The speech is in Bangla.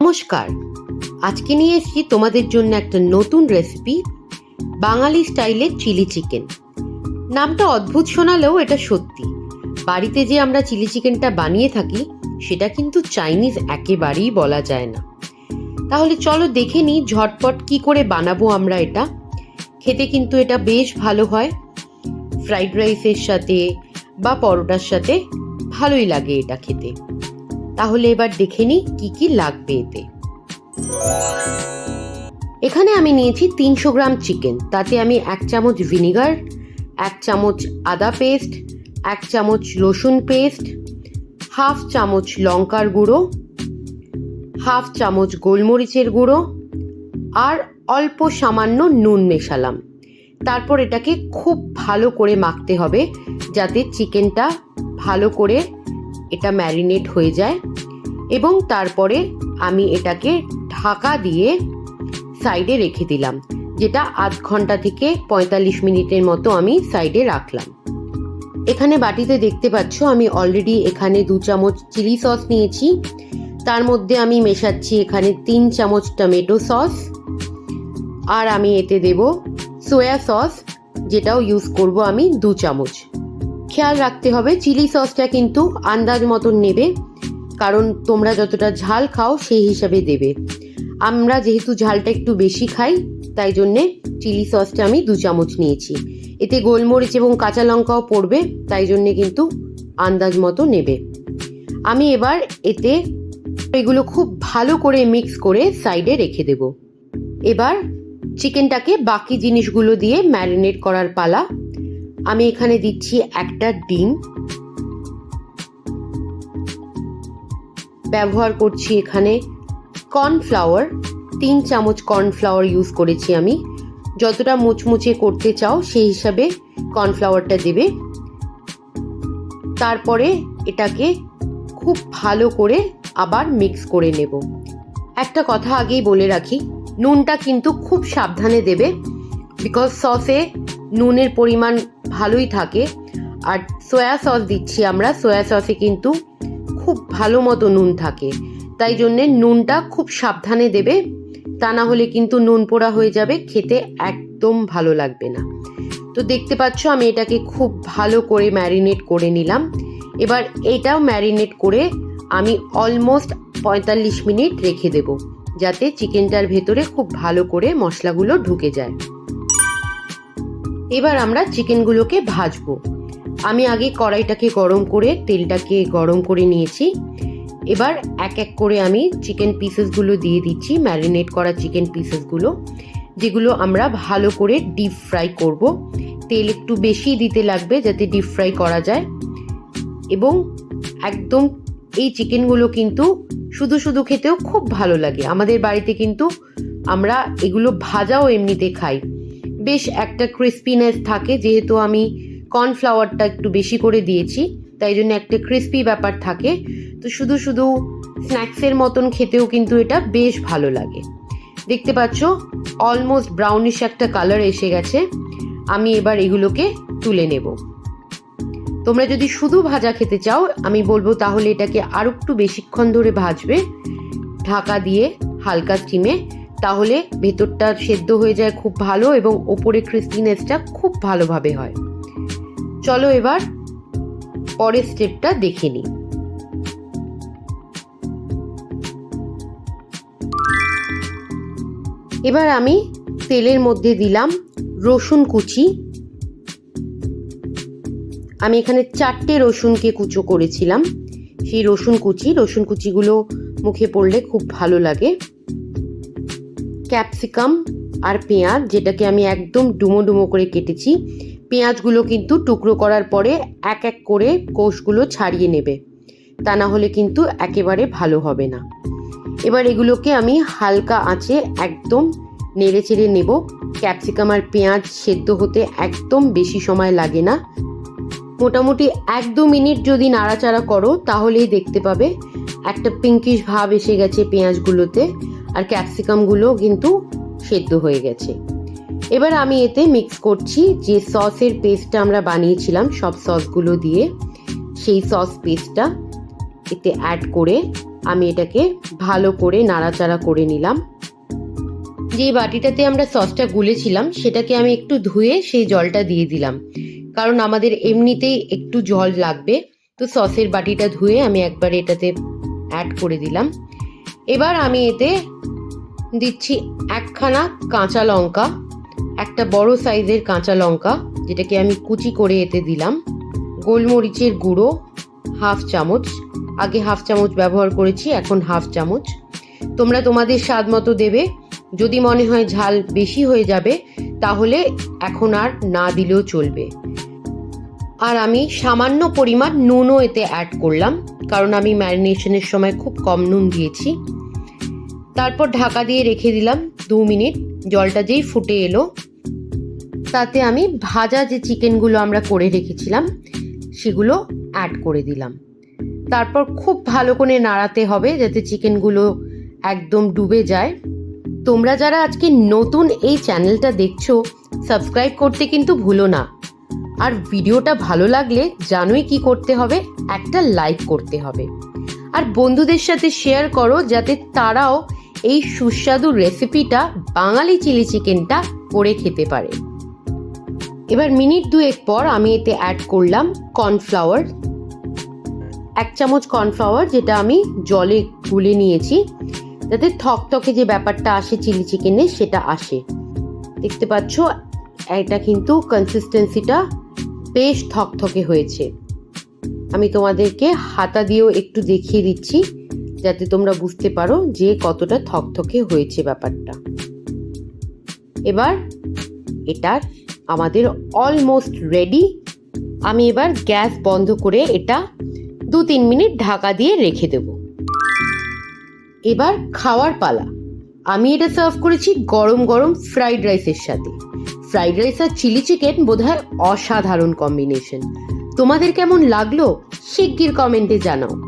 নমস্কার। আজকে নিয়ে এসেছি তোমাদের জন্য একটা নতুন রেসিপি বাঙালি স্টাইলের চিলি চিকেন নামটা অদ্ভুত শোনালেও এটা সত্যি। বাড়িতে যে আমরা চিলি চিকেনটা বানিয়ে থাকি, সেটা কিন্তু চাইনিজ একেবারেই বলা যায় না। তাহলে চলো দেখে নিই ঝটপট কি করে বানাবো আমরা এটা। খেতে কিন্তু এটা বেশ ভালো হয়। ফ্রাইড রাইসের সাথে বা পরোটার সাথে ভালোই লাগে এটা খেতে। তাহলে এবার দেখে নিই কি কি লাগবে এতে। এখানে আমি নিয়েছি তিনশো গ্রাম চিকেন। তাতে আমি এক চামচ ভিনিগার, এক চামচ আদা পেস্ট, এক চামচ রসুন পেস্ট, হাফ চামচ লঙ্কার গুঁড়ো, হাফ চামচ গোলমরিচের গুঁড়ো আর অল্প সামান্য নুন মেশালাম। তারপর এটাকে খুব ভালো করে মাখতে হবে যাতে চিকেনটা ভালো করে এটা ম্যারিনেট হয়ে যায় এবং তারপরে আমি এটাকে ঢাকা দিয়ে সাইডে রেখে দিলাম, যেটা আধ ঘণ্টা থেকে পঁয়তাল্লিশ মিনিটের মতো আমি সাইডে রাখলাম। এখানে বাটিতে দেখতে পাচ্ছ আমি অলরেডি এখানে দু চামচ চিলি সস নিয়েছি, তার মধ্যে আমি মেশাচ্ছি এখানে তিন চামচ টমেটো সস আর আমি এতে দেব সোয়া সস যেটাও ইউজ করব আমি দু চামচ। খেয়াল রাখতে হবে, চিলি সসটা কিন্তু আন্দাজ মতন নেবে, কারণ তোমরা যতটা ঝাল খাও সেই হিসাবে দেবে। আমরা যেহেতু ঝালটা একটু বেশি খাই, তাই জন্যে চিলি সসটা আমি দু চামচ নিয়েছি। এতে গোলমরিচ এবং কাঁচা লঙ্কাও পড়বে, তাই জন্যে কিন্তু আন্দাজ মতো নেবে। আমি এবার এতে এগুলো খুব ভালো করে মিক্স করে সাইডে রেখে দেব। এবার চিকেনটাকে বাকি জিনিসগুলো দিয়ে ম্যারিনেট করার পালা আমি এখানে দিচ্ছি একটা ডিম। ব্যবহার করছি এখানে কর্নফ্লাওয়ার, তিন চামচ কর্নফ্লাওয়ার ইউজ করেছি আমি। যতটা মুচমুচে করতে চাও সেই হিসাবে কর্নফ্লাওয়ারটা দেবে। তারপরে এটাকে খুব ভালো করে আবার মিক্স করে নেব। একটা কথা আগেই বলে রাখি, নুনটা কিন্তু খুব সাবধানে দেবে। বিকজ সসে নুনের পরিমাণ ভালোই থাকে। আর সয়া সস দিচ্ছি আমরা। সয়া সসে কিন্তু খুব ভালো মতো নুন থাকে। তাই জন্যে নুনটা খুব সাবধানে দেবে। তা না হলে কিন্তু নুন পোড়া হয়ে যাবে। খেতে একদম ভালো লাগবে না। তো দেখতে পাচ্ছ আমি এটাকে খুব ভালো করে ম্যারিনেট করে নিলাম। এবার এটাও ম্যারিনেট করে আমি অলমোস্ট পঁয়তাল্লিশ মিনিট রেখে দেব। যাতে চিকেনটার ভেতরে খুব ভালো করে মশলাগুলো ঢুকে যায়। এবার আমরা চিকেনগুলোকে ভাজবো। আমি আগে কড়াইটাকে গরম করে, তেলটাকে গরম করে নিয়েছি। এবার এক এক করে আমি চিকেন পিসেসগুলো দিয়ে দিচ্ছি, ম্যারিনেট করা চিকেন পিসেসগুলো, যেগুলো আমরা ভালো করে ডিপ ফ্রাই করব। তেল একটু বেশি দিতে লাগবে যাতে ডিপ ফ্রাই করা যায়। এবং একদম এই চিকেনগুলো কিন্তু শুধু শুধু খেতেও খুব ভালো লাগে। আমাদের বাড়িতে কিন্তু আমরা এগুলো ভাজাও এমনিতে খাই। বেশ একটা ক্রিস্পিনেস থাকে, যেহেতু আমি কর্নফ্লাওয়ারটা একটু বেশি করে দিয়েছি, তাই জন্য একটা ক্রিস্পি ব্যাপার থাকে। তো শুধু শুধু স্ন্যাক্সের মতন খেতেও কিন্তু এটা বেশ ভালো লাগে। দেখতে পাচ্ছ অলমোস্ট ব্রাউনিশ একটা কালার এসে গেছে। আমি এবার এগুলোকে তুলে নেব। তোমরা যদি শুধু ভাজা খেতে চাও, আমি বলব তাহলে এটাকে আরও একটু বেশিক্ষণ ধরে ভাজবে। ঢাকা দিয়ে হালকা স্টিমে তাহলে ভেতরটা সেদ্ধ হয়ে যায় খুব ভালো এবং ওপরে ক্রিস্পিনেসটা খুব ভালোভাবে হয়। চলো এবার পরের স্টেপটা দেখে নিই। এবার আমি তেলের মধ্যে দিলাম রসুন কুচি। আমি এখানে চারটে রসুনকে কুচো করেছিলাম। সেই রসুন কুচি, রসুন কুচিগুলো মুখে পড়লে খুব ভালো লাগে। ক্যাপসিকাম আর পেঁয়াজ, যেটাকে আমি একদম ডুমো ডুমো করে কেটেছি, পেঁয়াজগুলো কিন্তু টুকরো করার পরে এক এক করে কোষগুলো ছাড়িয়ে নেবে। তা না হলে কিন্তু একেবারে ভালো হবে না। এবার এগুলোকে আমি হালকা আঁচে একদম নেড়ে চেড়ে নেব। ক্যাপসিকাম আর পেঁয়াজ সেদ্ধ হতে একদম বেশি সময় লাগে না। মোটামুটি এক দু মিনিট যদি নাড়াচাড়া করো, তাহলেই দেখতে পাবে একটা পিঙ্কিশ ভাব এসে গেছে পেঁয়াজগুলোতে, আর ক্যাপসিকামগুলো কিন্তু সেদ্ধ হয়ে গেছে। এবার আমি এতে মিক্স করছি যে সসের পেস্টটা আমরা বানিয়েছিলাম, সব সসগুলো দিয়ে, সেই সস পেস্টটা এতে অ্যাড করে আমি এটাকে ভালো করে নাড়াচাড়া করে নিলাম। যে বাটিটাতে আমরা সসটা গুলেছিলাম, সেটাকে আমি একটু ধুয়ে সেই জলটা দিয়ে দিলাম। কারণ আমাদের এমনিতেই একটু জল লাগবে, তো সসের বাটিটা ধুয়ে আমি একবার এটাতে অ্যাড করে দিলাম। এবার আমি এতে দিচ্ছি একখানা কাঁচা লঙ্কা, একটা বড় সাইজের কাঁচা লঙ্কা, যেটাকে আমি কুচি করে এতে দিলাম। গোলমরিচের গুঁড়ো, হাফ চামচ। আগে হাফ চামচ ব্যবহার করেছি, এখন হাফ চামচ। তোমরা তোমাদের স্বাদ মতো দেবে। যদি মনে হয় ঝাল বেশি হয়ে যাবে, তাহলে এখন আর না দিলেও চলবে। আর আমি সামান্য পরিমাণ নুনও এতে অ্যাড করলাম, কারণ আমি ম্যারিনেশনের সময় খুব কম নুন দিয়েছি। তারপর ঢাকা দিয়ে রেখে দিলাম দু মিনিট, জলটা যেই ফুটে এলো। তাতে আমি ভাজা যে চিকেনগুলো আমরা করে রেখেছিলাম, সেগুলো অ্যাড করে দিলাম। তারপর খুব ভালো করে নাড়াতে হবে যাতে চিকেনগুলো একদম ডুবে যায়। তোমরা যারা আজকে নতুন এই চ্যানেলটা দেখছ সাবস্ক্রাইব করতে কিন্তু ভুলো না। আর ভিডিওটা ভালো লাগলে জানোই কি করতে হবে, একটা লাইক করতে হবে। আর বন্ধুদের সাথে শেয়ার করো যাতে তারাও এই সুস্বাদু রেসিপিটা বাঙালি চিলি চিকেনটা করে খেতে পারে। এবার মিনিট দুয়েক পর আমি এতে অ্যাড করলাম কর্নফ্লাওয়ার এক চামচ কর্নফ্লাওয়ার যেটা আমি জলে গুলে নিয়েছি, যাতে থকথকে যে ব্যাপারটা আসে চিলি চিকেনে সেটা আসে। দেখতে পাচ্ছ, এটা কিন্তু কনসিস্টেন্সিটা বেশ থকথকে হয়েছে। আমি তোমাদেরকে হাতা দিয়েও একটু দেখিয়ে দিচ্ছি, যাতে তোমরা বুঝতে পারো যে কতটা থকথকে হয়েছে ব্যাপারটা। এবার এটার আমাদের অলমোস্ট রেডি আমি এবার গ্যাস বন্ধ করে এটা দু তিন মিনিট ঢাকা দিয়ে রেখে দেব। এবার খাওয়ার পালা। আমি এটা সার্ভ করেছি গরম গরম ফ্রাইড রাইসের সাথে। ফ্রাইড রাইস আর চিলি চিকেন বোধহয় অসাধারণ কম্বিনেশন তোমাদের কেমন লাগল? শিগগির কমেন্টে জানাও।